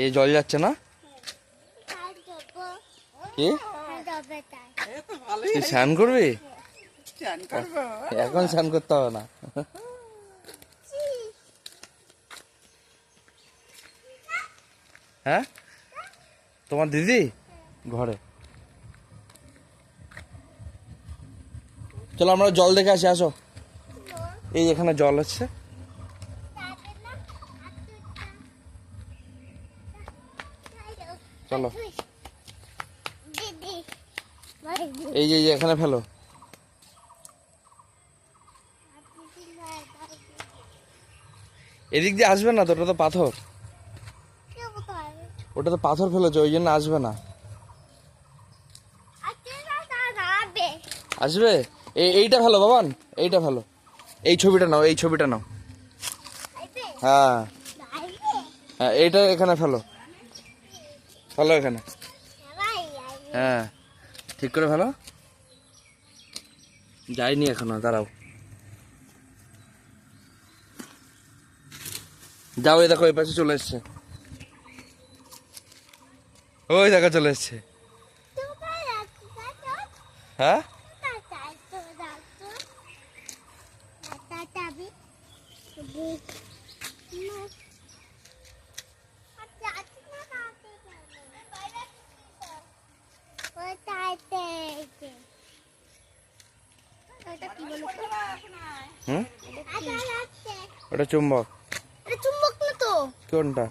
এই জল যাচ্ছে না? কি? তুই স্নান করবি? এখন স্নান করতে হবে না। হ্যাঁ? তোমার দিদি? ঘরে। চলো আমরা জল দেখে আসি আসো। এই এখানে জল হচ্ছে চলো। এই যে এখানে ফেলো। এদিক দিয়ে আসবে না তো? ওটা তো পাথর। ওটা তো পাথর ফেলেছে, ওই জন্য আসবে না। আসবে? এই, এইটা ফেলো, বাবান। এইটা ফেলো। এই ছবিটা নাও, এই ছবিটা নাও। হ্যাঁ। হ্যাঁ এইটা এখানে ফেলো। ফেলো এখানে? হ্যাঁ। ঠিক করে ভালো যাইনি এখনও, দাঁড়াও। যাও, এই দেখো, এই পাশে চলে এসছে। ওই দেখো, চলে এসছে। হ্যাঁ? হুম? ওটা চুম্বক। চুম্বক না তো কোনটা?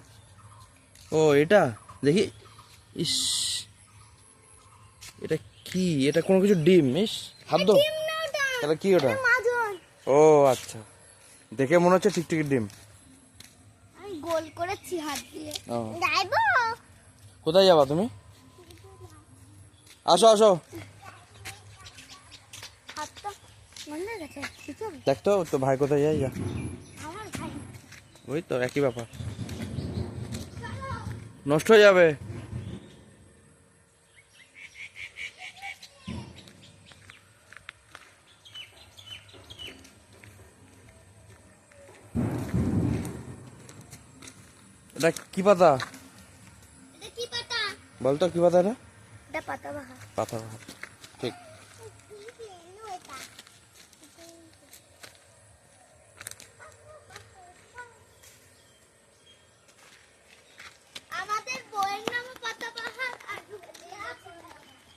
ও এটা? দেখি। ইস। এটা কি? এটা কোনো কিছু ডিম? ইস হাত দো তাহলে কি ওটা? ও আচ্ছা। দেখে মনে হচ্ছে টিকটিকির ডিম। আমি গোল করেছি হাত দিয়ে। যাইবো। কোথায় যাবা তুমি? আসো আসো। গেছে। কিছু তো ভাই কোথায় যাই যা। ওই তো একই ব্যাপার। নষ্ট হয়ে যাবে। এটা কি পাতা? বলতো কি পাতা? এটা? পাতা পাতা বাহার। ঠিক।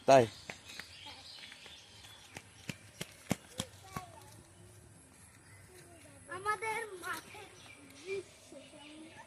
তাই? আমাদের মাঠে